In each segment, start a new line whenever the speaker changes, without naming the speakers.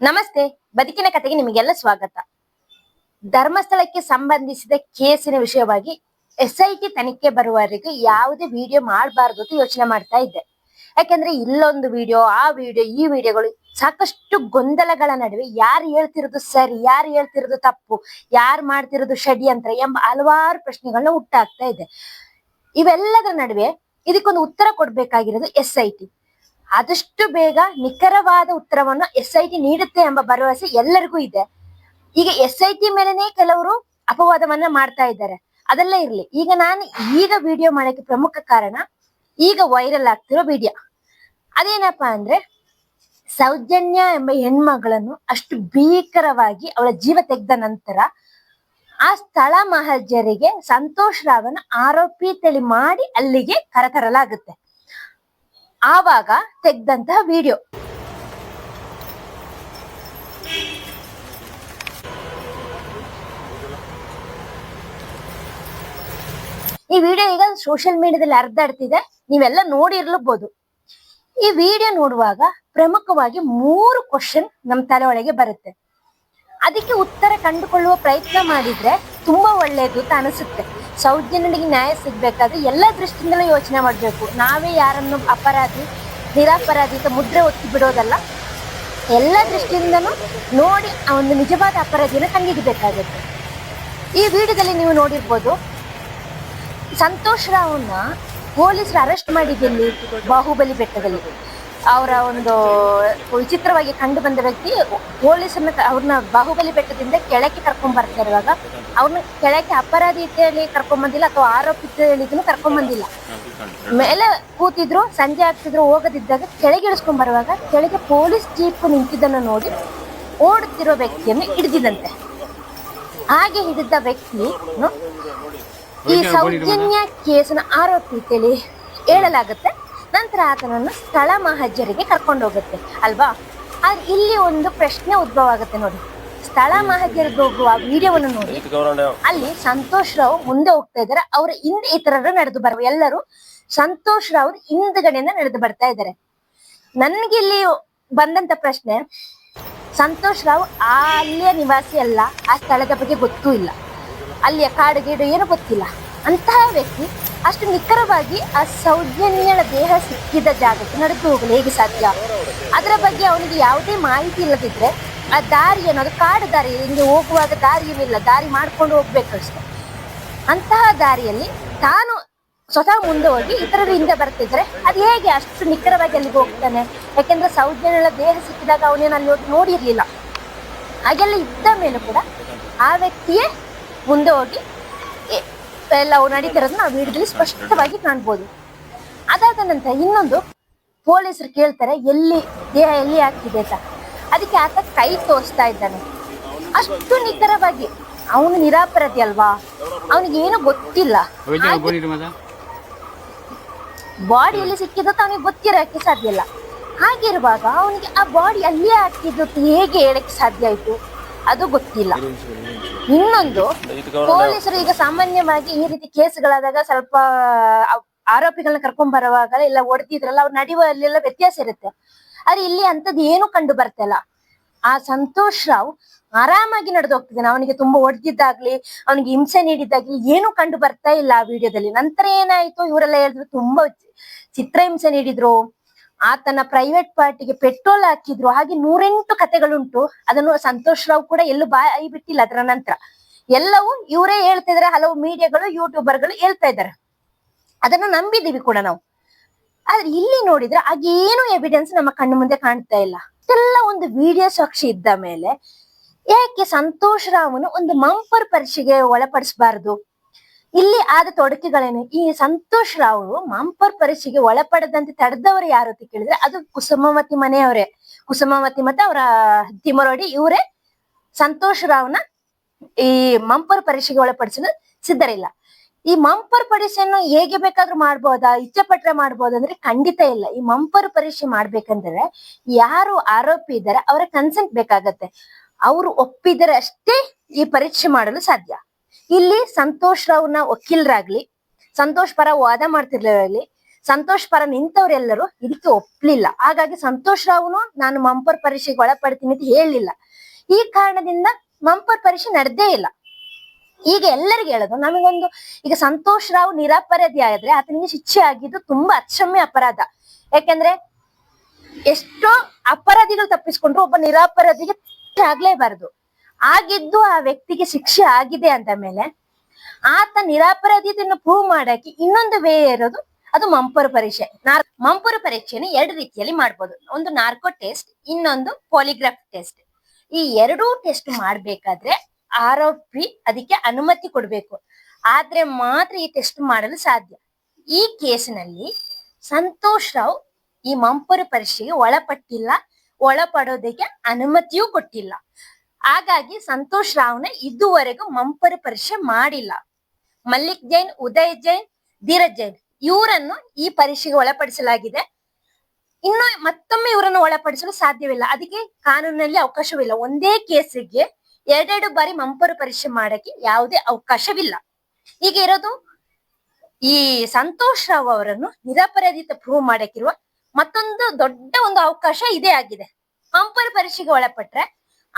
ನಮಸ್ತೆ, ಬದುಕಿನ ಕತೆಗೆ ನಿಮಗೆಲ್ಲ ಸ್ವಾಗತ. ಧರ್ಮಸ್ಥಳಕ್ಕೆ ಸಂಬಂಧಿಸಿದ ಕೇಸಿನ ವಿಷಯವಾಗಿ ಎಸ್ ಐ ಟಿ ತನಿಖೆ ಬರುವವರೆಗೆ ಯಾವುದೇ ವಿಡಿಯೋ ಮಾಡಬಾರ್ದು ಅಂತ ಯೋಚನೆ ಮಾಡ್ತಾ ಇದ್ದೆ. ಯಾಕಂದ್ರೆ ಇಲ್ಲೊಂದು ವಿಡಿಯೋ, ಆ ವಿಡಿಯೋ, ಈ ವಿಡಿಯೋಗಳು ಸಾಕಷ್ಟು ಗೊಂದಲಗಳ ನಡುವೆ ಯಾರು ಹೇಳ್ತಿರೋದು ಸರಿ, ಯಾರು ಹೇಳ್ತಿರೋದು ತಪ್ಪು, ಯಾರು ಮಾಡ್ತಿರೋದು ಷಡ್ಯಂತ್ರ ಎಂಬ ಹಲವಾರು ಪ್ರಶ್ನೆಗಳನ್ನ ಹುಟ್ಟಾಗ್ತಾ ಇದೆ. ಇವೆಲ್ಲದರ ನಡುವೆ ಇದಕ್ಕೊಂದು ಉತ್ತರ ಕೊಡ್ಬೇಕಾಗಿರೋದು ಎಸ್ ಐ ಟಿ. ಆದಷ್ಟು ಬೇಗ ನಿಖರವಾದ ಉತ್ತರವನ್ನು ಎಸ್ ಐ ಟಿ ನೀಡುತ್ತೆ ಎಂಬ ಭರವಸೆ ಎಲ್ಲರಿಗೂ ಇದೆ. ಈಗ ಎಸ್ ಐ ಟಿ ಮೇಲೆನೆ ಕೆಲವರು ಅಪವಾದವನ್ನ ಮಾಡ್ತಾ ಇದ್ದಾರೆ. ಅದೆಲ್ಲ ಇರ್ಲಿ. ಈಗ ನಾನು ಈಗ ವಿಡಿಯೋ ಮಾಡಕ್ಕೆ ಪ್ರಮುಖ ಕಾರಣ ಈಗ ವೈರಲ್ ಆಗ್ತಿರೋ ವಿಡಿಯೋ ಅದೇನಪ್ಪಾ ಅಂದ್ರೆ ಸೌಜನ್ಯ ಎಂಬ ಹೆಣ್ಮಗಳನ್ನು ಅಷ್ಟು ಭೀಕರವಾಗಿ ಅವಳ ಜೀವ ತೆಗೆದ ನಂತರ ಆ ಸ್ಥಳ ಮಹಜರಿಗೆ ಸಂತೋಷ್ ರಾವನ ಆರೋಪಿ ತಳಿ ಮಾಡಿ ಅಲ್ಲಿಗೆ ಕರೆತರಲಾಗುತ್ತೆ. ಆವಾಗ ತೆಗ್ದಂತಹ ವಿಡಿಯೋ ಈ ವಿಡಿಯೋ ಈಗ ಸೋಷಿಯಲ್ ಮೀಡಿಯಾದಲ್ಲಿ ಹರಿದಾಡ್ತಿದೆ ನೀವೆಲ್ಲ ನೋಡಿರ್ಲಬಹುದು ಈ ವಿಡಿಯೋ ನೋಡುವಾಗ ಪ್ರಮುಖವಾಗಿ ಮೂರು ಕ್ವಶನ್ ನಮ್ಮ ತಲೆ ಒಳಗೆ ಬರುತ್ತೆ. ಅದಕ್ಕೆ ಉತ್ತರ ಕಂಡುಕೊಳ್ಳುವ ಪ್ರಯತ್ನ ಮಾಡಿದ್ರೆ ತುಂಬಾ ಒಳ್ಳೆಯದು ಅಂತ ಅನಿಸುತ್ತೆ. ಸೌಜನ್ಯನಿಗೆ ನ್ಯಾಯ ಸಿಗ್ಬೇಕಾದ್ರೆ ಎಲ್ಲ ದೃಷ್ಟಿಯಿಂದಲೂ ಯೋಚನೆ ಮಾಡಬೇಕು. ನಾವೇ ಯಾರನ್ನು ಅಪರಾಧಿ, ನಿರಾಪರಾಧಿ ಅಂತ ಮುದ್ರೆ ಒತ್ತಿ ಬಿಡೋದಲ್ಲ. ಎಲ್ಲ ದೃಷ್ಟಿಯಿಂದನೂ ನೋಡಿ ಆ ಒಂದು ನಿಜವಾದ ಅಪರಾಧಿನ ಕಂಡುಹಿಡಿಬೇಕಾಗುತ್ತೆ. ಈ ವಿಡಿಯೋದಲ್ಲಿ ನೀವು ನೋಡಿರ್ಬೋದು, ಸಂತೋಷ್ ರಾವ್ನ ಪೊಲೀಸರು ಅರೆಸ್ಟ್ ಮಾಡಿದ್ದಲ್ಲಿ ಬಾಹುಬಲಿ ಬೆಟ್ಟದಲ್ಲಿ. ಅವರ ಒಂದು ವಿಚಿತ್ರವಾಗಿ ಕಂಡು ಬಂದ ವ್ಯಕ್ತಿ ಪೊಲೀಸರನ್ನ ಅವ್ರನ್ನ ಬಾಹುಬಲಿ ಬೆಟ್ಟದಿಂದ ಕೆಳಕ್ಕೆ ಕರ್ಕೊಂಡ್ ಬರ್ತಾರೆ ಇರುವಾಗ ಅವ್ರನ್ನ ಕೆಳಕ್ಕೆ ಅಪರಾಧಿ ಇತ್ತೇಳಿ ಕರ್ಕೊಂಡ್ ಬಂದಿಲ್ಲ ಅಥವಾ ಆರೋಪಿ ಹೇಳಿದ್ರು ಕರ್ಕೊಂಡ್ ಬಂದಿಲ್ಲ. ಮೇಲೆ ಕೂತಿದ್ರು ಸಂಜೆ ಆಗ್ತಿದ್ರು ಹೋಗದಿದ್ದಾಗ ಕೆಳಗೆ ಇಳಿಸ್ಕೊಂಡ್ ಬರುವಾಗ ಕೆಳಗೆ ಪೊಲೀಸ್ ಜೀಪ್ ನಿಂತಿದ್ದನ್ನು ನೋಡಿ ಓಡುತ್ತಿರೋ ವ್ಯಕ್ತಿಯನ್ನು ಹಿಡಿದಿದಂತೆ. ಹಾಗೆ ಹಿಡಿದ ವ್ಯಕ್ತಿ ಈ ಸೌಜನ್ಯ ಕೇಸಿನ ಆರೋಪಿ ಅಂತೇಳಿ ಹೇಳಲಾಗುತ್ತೆ. ನಂತರ ಆತನನ್ನು ಸ್ಥಳ ಮಹಜರಿಗೆ ಕರ್ಕೊಂಡು ಹೋಗುತ್ತೆ ಅಲ್ವಾ? ಆದ್ರೆ ಇಲ್ಲಿ ಒಂದು ಪ್ರಶ್ನೆ ಉದ್ಭವ ಆಗುತ್ತೆ ನೋಡಿ. ಸ್ಥಳ ಮಹಜರಿಗೆ ಹೋಗುವ ವಿಡಿಯೋವನ್ನು ನೋಡಿ. ಅಲ್ಲಿ ಸಂತೋಷ್ ರಾವ್ ಮುಂದೆ ಹೋಗ್ತಾ ಇದ್ದಾರೆ. ಅವರ ಹಿಂದೆ ಇತರರು ನಡೆದು ಬರುವ ಎಲ್ಲರೂ ಸಂತೋಷ್ ರಾವ್ ಹಿಂದ್ಗಡೆಯಿಂದ ನಡೆದು ಬರ್ತಾ ಇದ್ದಾರೆ. ನನ್ಗೆ ಇಲ್ಲಿ ಬಂದಂತ ಪ್ರಶ್ನೆ ಸಂತೋಷ್ ರಾವ್ ಆ ಅಲ್ಲಿಯ ನಿವಾಸಿ ಅಲ್ಲ ಆ ಸ್ಥಳದ ಬಗ್ಗೆ ಗೊತ್ತೂ ಇಲ್ಲ. ಅಲ್ಲಿಯ ಕಾಡು ಗೀಡು ಏನು ಗೊತ್ತಿಲ್ಲ. ಅಂತಹ ವ್ಯಕ್ತಿ ಅಷ್ಟು ನಿಖರವಾಗಿ ಆ ಸೌಜನ್ಯಳ ದೇಹ ಸಿಕ್ಕಿದ ಜಾಗಕ್ಕೆ ನಡೆದು ಹೋಗಲು ಹೇಗೆ ಸಾಧ್ಯ? ಅದರ ಬಗ್ಗೆ ಅವನಿಗೆ ಯಾವುದೇ ಮಾಹಿತಿ ಇಲ್ಲದಿದ್ದರೆ ಆ ದಾರಿ ಅನ್ನೋದು ಕಾಡು ದಾರಿ, ಹಿಂಗೆ ಹೋಗುವಾಗ ದಾರಿ ಇಲ್ಲ. ದಾರಿ ಮಾಡ್ಕೊಂಡು ಹೋಗ್ಬೇಕಷ್ಟೆ. ಅಂತಹ ದಾರಿಯಲ್ಲಿ ತಾನು ಸ್ವತಃ ಮುಂದೆ ಹೋಗಿ ಇತರರು ಹಿಂದೆ ಬರ್ತಿದ್ರೆ ಅದು ಹೇಗೆ ಅಷ್ಟು ನಿಖರವಾಗಿ ಅಲ್ಲಿಗೆ ಹೋಗ್ತಾನೆ? ಯಾಕೆಂದ್ರೆ ಸೌಜನ್ಯಳ ದೇಹ ಸಿಕ್ಕಿದಾಗ ಅವನೇನು ಅಲ್ಲಿ ಹೋಗಿ ನೋಡಿರಲಿಲ್ಲ. ಹಾಗೆಲ್ಲ ಇದ್ದ ಮೇಲೂ ಕೂಡ ಆ ವ್ಯಕ್ತಿಯೇ ಮುಂದೆ ಹೋಗಿ ಎಲ್ಲ ನಡೀತಿರೋದನ್ನ ನಾವು ವಿಡಿಯೋದಲ್ಲಿ ಸ್ಪಷ್ಟವಾಗಿ ಕಾಣ್ಬೋದು. ಅದಾದ ನಂತರ ಇನ್ನೊಂದು ಪೊಲೀಸರು ಕೇಳ್ತಾರೆ ಎಲ್ಲಿ ದೇಹ ಎಲ್ಲಿ ಆಗ್ತಿದೆ ಅಂತ. ಅದಕ್ಕೆ ಆತ ಕೈ ತೋರಿಸ್ತಾ ಇದ್ದಾನೆ. ಅಷ್ಟು ನಿಖರವಾಗಿ ಅವನು ನಿರಾಪರಾಧಿ ಅಲ್ವಾ? ಅವನಿಗೆ ಏನು ಗೊತ್ತಿಲ್ಲ. ಬಾಡಿ ಎಲ್ಲಿ ಸಿಕ್ಕಿದ್ದು ಅವನಿಗೆ ಗೊತ್ತಿರೋಕ್ಕೆ ಸಾಧ್ಯ ಇಲ್ಲ. ಹಾಗಿರುವಾಗ ಅವನಿಗೆ ಆ ಬಾಡಿ ಅಲ್ಲಿಯೇ ಹಾಕಿದ್ದು ಹೇಗೆ ಹೇಳಕ್ಕೆ ಸಾಧ್ಯ ಆಯ್ತು? ಅದು ಗೊತ್ತಿಲ್ಲ. ಇನ್ನೊಂದು, ಪೊಲೀಸರು ಈಗ ಸಾಮಾನ್ಯವಾಗಿ ಈ ರೀತಿ ಕೇಸ್ಗಳಾದಾಗ ಸ್ವಲ್ಪ ಆರೋಪಿಗಳನ್ನ ಕರ್ಕೊಂಡ್ ಬರುವಾಗ ಇಲ್ಲ ಹೊಡೆದಿದ್ರಲ್ಲ, ಅವ್ರು ನಡೆಯುವಲ್ಲೆಲ್ಲ ವ್ಯತ್ಯಾಸ ಇರುತ್ತೆ. ಆದ್ರೆ ಇಲ್ಲಿ ಅಂತದ್ ಏನು ಕಂಡು ಬರ್ತಿಲ್ಲ ಆ ಸಂತೋಷ್ ರಾವ್ ಆರಾಮಾಗಿ ನಡೆದು ಹೋಗ್ತಿದ್ದಾನೆ. ಅವನಿಗೆ ತುಂಬಾ ಹೊಡೆದಿದ್ದಾಗ್ಲಿ, ಅವನಿಗೆ ಹಿಂಸೆ ನೀಡಿದ್ದಾಗ್ಲಿ ಏನು ಕಂಡು ಬರ್ತಾ ಇಲ್ಲ ಆ ವಿಡಿಯೋದಲ್ಲಿ. ನಂತರ ಏನಾಯ್ತು? ಇವರೆಲ್ಲ ಹೇಳಿದ್ರು, ತುಂಬಾ ಚಿತ್ರಹಿಂಸೆ ನೀಡಿದ್ರು. ಆತನ ಪ್ರೈವೇಟ್ ಪಾರ್ಟಿಗೆ ಪೆಟ್ರೋಲ್ ಹಾಕಿದ್ರು. ಹಾಗೆ ನೂರೆಂಟು ಕತೆಗಳುಂಟು. ಅದನ್ನು ಸಂತೋಷ್ ರಾವ್ ಕೂಡ ಎಲ್ಲೂ ಬಾಯಿ ಬಿಟ್ಟಿಲ್ಲ ಅದರ ನಂತರ. ಎಲ್ಲವೂ ಇವರೇ ಹೇಳ್ತಿದ್ರೆ ಹಲವು ಮೀಡಿಯಾಗಳು ಯೂಟ್ಯೂಬರ್ಗಳು ಹೇಳ್ತಾ ಇದ್ದಾರೆ ಅದನ್ನ ನಂಬಿದೀವಿ ಕೂಡ ನಾವು. ಆದ್ರೆ ಇಲ್ಲಿ ನೋಡಿದ್ರೆ ಆಗೇನು ಎವಿಡೆನ್ಸ್ ನಮ್ಮ ಕಣ್ಣು ಮುಂದೆ ಕಾಣ್ತಾ ಇಲ್ಲ. ಇದೆಲ್ಲ ಒಂದು ವಿಡಿಯೋ ಸಾಕ್ಷಿ ಇದ್ದ ಮೇಲೆ ಯಾಕೆ ಸಂತೋಷ್ ರಾವ್ನು ಒಂದು ಮಂಪರ್ ಪರೀಕ್ಷೆಗೆ ಒಳಪಡಿಸಬಾರದು? ಇಲ್ಲಿ ಆದ ತೊಡಕೆಗಳೇನು? ಈ ಸಂತೋಷ್ ರಾವ್ ಮಂಪರ್ ಪರೀಕ್ಷೆಗೆ ಒಳಪಡದಂತೆ ತಡೆದವರು ಯಾರು ಅಂತ ಕೇಳಿದ್ರೆ, ಅದು ಕುಸುಮಾವತಿ ಮನೆಯವರೇ. ಕುಸುಮಾವತಿ ಮತ್ತೆ ಅವರ ತಿಮರೋಡಿ ಇವರೇ ಸಂತೋಷ್ ರಾವ್ನ ಈ ಮಂಪರ್ ಪರೀಕ್ಷೆಗೆ ಒಳಪಡಿಸಲು ಸಿದ್ಧರಿಲ್ಲ. ಈ ಮಂಪರ್ ಪರೀಕ್ಷೆಯನ್ನು ಹೇಗೆ ಬೇಕಾದ್ರೂ ಮಾಡ್ಬೋದಾ? ಇಚ್ಛೆ ಪಟ್ರೆ ಮಾಡ್ಬೋದಾ ಅಂದ್ರೆ ಖಂಡಿತ ಇಲ್ಲ. ಈ ಮಂಪರ್ ಪರೀಕ್ಷೆ ಮಾಡ್ಬೇಕಂದ್ರೆ ಯಾರು ಆರೋಪಿ ಇದ್ದಾರೆ, ಅವರ ಕನ್ಸೆಂಟ್ ಬೇಕಾಗತ್ತೆ. ಅವರು ಒಪ್ಪಿದರೆ ಅಷ್ಟೇ ಈ ಪರೀಕ್ಷೆ ಮಾಡಲು ಸಾಧ್ಯ. ಇಲ್ಲಿ ಸಂತೋಷ್ ರಾವ್ನ ವಕೀಲರಾಗ್ಲಿ, ಸಂತೋಷ್ ಪರ ವಾದ ಮಾಡ್ತಿರ್ಲಿ ಸಂತೋಷ್ ಪರ ನಿಂತವರೆಲ್ಲರೂ ಇದಕ್ಕೆ ಒಪ್ಲಿಲ್ಲ. ಹಾಗಾಗಿ ಸಂತೋಷ್ ರಾವ್ನು ನಾನು ಮಂಪರ್ ಪರೀಕ್ಷೆಗೆ ಒಳಪಡ್ತೀನಿ ಅಂತ ಹೇಳಲಿಲ್ಲ. ಈ ಕಾರಣದಿಂದ ಮಂಪರ್ ಪರೀಕ್ಷೆ ನಡೆದೇ ಇಲ್ಲ. ಈಗ ಎಲ್ಲರಿಗೂ ಹೇಳೋದು, ನಮಗೊಂದು, ಈಗ ಸಂತೋಷ್ ರಾವ್ ನಿರಪರಾಧಿ ಆದ್ರೆ ಆತನಿಗೆ ಶಿಕ್ಷೆ ಆಗಿದ್ದು ತುಂಬಾ ಅಕ್ಷಮ್ಯ ಅಪರಾಧ. ಯಾಕಂದ್ರೆ ಎಷ್ಟೋ ಅಪರಾಧಿಗಳು ತಪ್ಪಿಸ್ಕೊಂಡ್ರು ಒಬ್ಬ ನಿರಪರಾಧಿಗೆ ಆಗ್ಲೇಬಾರದು. ಆಗಿದ್ದು ಆ ವ್ಯಕ್ತಿಗೆ ಶಿಕ್ಷೆ ಆಗಿದೆ ಅಂದ ಮೇಲೆ ಆತ ನಿರಾಪರಾಧಿಯನ್ನು ಪ್ರೂವ್ ಮಾಡಕ್ಕೆ ಇನ್ನೊಂದು ವೇ ಇರೋದು ಅದು ಮಂಪರು ಪರೀಕ್ಷೆ. ಮಂಪುರ ಪರೀಕ್ಷೆನ ಎರಡು ರೀತಿಯಲ್ಲಿ ಮಾಡ್ಬೋದು. ಒಂದು ನಾರ್ಕೋ ಟೆಸ್ಟ್, ಇನ್ನೊಂದು ಪಾಲಿಗ್ರಾಫ್ ಟೆಸ್ಟ್. ಈ ಎರಡೂ ಟೆಸ್ಟ್ ಮಾಡ್ಬೇಕಾದ್ರೆ ಆರೋಪಿ ಅದಕ್ಕೆ ಅನುಮತಿ ಕೊಡ್ಬೇಕು. ಆದ್ರೆ ಮಾತ್ರ ಈ ಟೆಸ್ಟ್ ಮಾಡಲು ಸಾಧ್ಯ. ಈ ಕೇಸಿನಲ್ಲಿ ಸಂತೋಷ್ ರಾವ್ ಈ ಮಂಪರು ಪರೀಕ್ಷೆಗೆ ಒಳಪಟ್ಟಿಲ್ಲ. ಒಳಪಡೋದಕ್ಕೆ ಅನುಮತಿಯೂ ಕೊಟ್ಟಿಲ್ಲ. ಹಾಗಾಗಿ ಸಂತೋಷ್ ರಾವ್ನ ಇದುವರೆಗೂ ಮಂಪರ ಪರೀಕ್ಷೆ ಮಾಡಿಲ್ಲ. ಮಲ್ಲಿಕ್ ಜೈನ್, ಉದಯ್ ಜೈನ್, ಧೀರಜ್ ಜೈನ್ ಇವರನ್ನು ಈ ಪರೀಕ್ಷೆಗೆ ಒಳಪಡಿಸಲಾಗಿದೆ. ಇನ್ನು ಮತ್ತೊಮ್ಮೆ ಇವರನ್ನು ಒಳಪಡಿಸಲು ಸಾಧ್ಯವಿಲ್ಲ. ಅದಕ್ಕೆ ಕಾನೂನಿನಲ್ಲಿ ಅವಕಾಶವಿಲ್ಲ. ಒಂದೇ ಕೇಸಿಗೆ ಎರಡೆರಡು ಬಾರಿ ಮಂಪರು ಪರೀಕ್ಷೆ ಮಾಡಕ್ಕೆ ಯಾವುದೇ ಅವಕಾಶವಿಲ್ಲ. ಈಗ ಇರೋದು ಈ ಸಂತೋಷ್ ರಾವ್ ಅವರನ್ನು ನಿರಪರಾಧಿತ ಪ್ರೂವ್ ಮಾಡಕ್ಕಿರುವ ಮತ್ತೊಂದು ದೊಡ್ಡ ಒಂದು ಅವಕಾಶ ಇದೇ ಆಗಿದೆ. ಮಂಪರು ಪರೀಕ್ಷೆಗೆ ಒಳಪಟ್ರೆ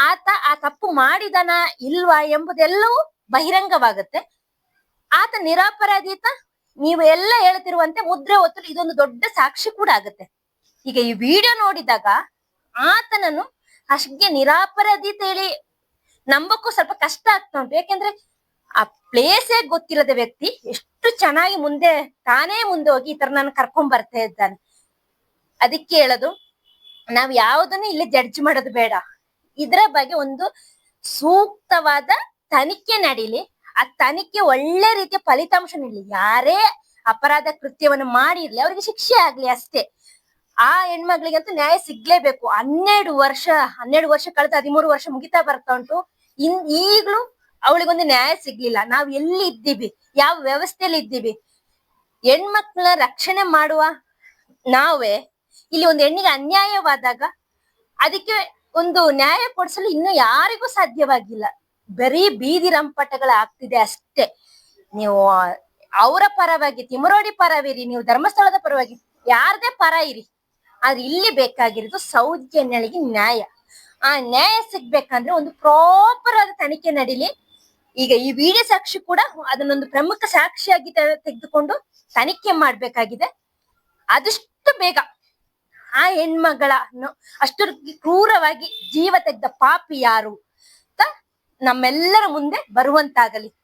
ಆತ ಆ ತಪ್ಪು ಮಾಡಿದನ ಇಲ್ವಾ ಎಂಬುದೆಲ್ಲವೂ ಬಹಿರಂಗವಾಗುತ್ತೆ. ಆತ ನಿರಾಪರಾಧೀತ, ನೀವು ಎಲ್ಲ ಹೇಳ್ತಿರುವಂತೆ ಮುದ್ರೆ ಒತ್ತಲು ಇದೊಂದು ದೊಡ್ಡ ಸಾಕ್ಷಿ ಕೂಡ ಆಗುತ್ತೆ. ಈಗ ಈ ವಿಡಿಯೋ ನೋಡಿದಾಗ ಆತನನ್ನು ಅಷ್ಟೇ ನಿರಾಪರಾಧೀತ ಹೇಳಿ ನಂಬಕ್ಕೂ ಸ್ವಲ್ಪ ಕಷ್ಟ ಆಗ್ತಾ ಉಂಟು. ಯಾಕೆಂದ್ರೆ ಆ ಪ್ಲೇಸೇ ಗೊತ್ತಿಲ್ಲದ ವ್ಯಕ್ತಿ ಎಷ್ಟು ಚೆನ್ನಾಗಿ ಮುಂದೆ, ತಾನೇ ಮುಂದೆ ಹೋಗಿ ಈ ತರ ನಾನು ಕರ್ಕೊಂಡ್ ಬರ್ತಾ ಇದ್ದಾನೆ. ಅದಕ್ಕೆ ಹೇಳೋದು, ನಾವ್ ಯಾವುದನ್ನು ಇಲ್ಲಿ ಜಡ್ಜ್ ಮಾಡೋದು ಬೇಡ. ಇದರ ಬಗ್ಗೆ ಒಂದು ಸೂಕ್ತವಾದ ತನಿಖೆ ನಡೀಲಿ. ಆ ತನಿಖೆ ಒಳ್ಳೆ ರೀತಿಯ ಫಲಿತಾಂಶ ನೀಡಲಿ. ಯಾರೇ ಅಪರಾಧ ಕೃತ್ಯವನ್ನು ಮಾಡಿರ್ಲಿ, ಅವ್ರಿಗೆ ಶಿಕ್ಷೆ ಆಗ್ಲಿ ಅಷ್ಟೇ. ಆ ಹೆಣ್ಮಕ್ಳಿಗಂತೂ ನ್ಯಾಯ ಸಿಗ್ಲೇಬೇಕು. ಹನ್ನೆರಡು ವರ್ಷ ಹನ್ನೆರಡು ವರ್ಷ ಕಳೆದ ಹದಿಮೂರು ವರ್ಷ ಮುಗಿತಾ ಬರ್ತಾ ಉಂಟು. ಇನ್ ಈಗ್ಲೂ ಅವಳಿಗೊಂದು ನ್ಯಾಯ ಸಿಗ್ಲಿಲ್ಲ. ನಾವ್ ಎಲ್ಲಿ ಇದ್ದೀವಿ ಯಾವ ವ್ಯವಸ್ಥೆಯಲ್ಲಿ ಇದ್ದೀವಿ ಹೆಣ್ಮಕ್ಳನ್ನ ರಕ್ಷಣೆ ಮಾಡುವ ನಾವೇ? ಇಲ್ಲಿ ಒಂದು ಹೆಣ್ಣಿಗೆ ಅನ್ಯಾಯವಾದಾಗ, ಅದಕ್ಕೆ ಒಂದು ನ್ಯಾಯ ಕೊಡಿಸಲು ಇನ್ನು ಯಾರಿಗೂ ಸಾಧ್ಯವಾಗಿಲ್ಲ. ಬರೀ ಬೀದಿ ರಂಪಟಗಳ ಆಗ್ತಿದೆ ಅಷ್ಟೇ. ನೀವು ಅವರ ಪರವಾಗಿ, ತಿಮರೋಡಿ ಪರವಿರಿ, ನೀವು ಧರ್ಮಸ್ಥಳದ ಪರವಾಗಿ, ಯಾರದೇ ಪರ ಇರಿ. ಆದ್ರೆ ಇಲ್ಲಿ ಬೇಕಾಗಿರೋದು ಸೌಜನ್ಯಳಿಗೆ ನ್ಯಾಯ. ಆ ನ್ಯಾಯ ಸಿಗ್ಬೇಕಂದ್ರೆ ಒಂದು ಪ್ರಾಪರ್ ಆದ ತನಿಖೆ ನಡೀಲಿ. ಈಗ ಈ ವಿಡಿಯೋ ಸಾಕ್ಷಿ ಕೂಡ ಅದನ್ನೊಂದು ಪ್ರಮುಖ ಸಾಕ್ಷಿಯಾಗಿ ತೆಗೆದುಕೊಂಡು ತನಿಖೆ ಮಾಡ್ಬೇಕಾಗಿದೆ. ಆದಷ್ಟು ಬೇಗ. ಆ ಹೆಣ್ಮಗಳನ್ನು ಅಷ್ಟು ಕ್ರೂರವಾಗಿ ಜೀವ ತೆಗೆದ ಪಾಪಿ ಯಾರು ಅಂತ ನಮ್ಮೆಲ್ಲರ ಮುಂದೆ ಬರುವಂತಾಗಲಿ.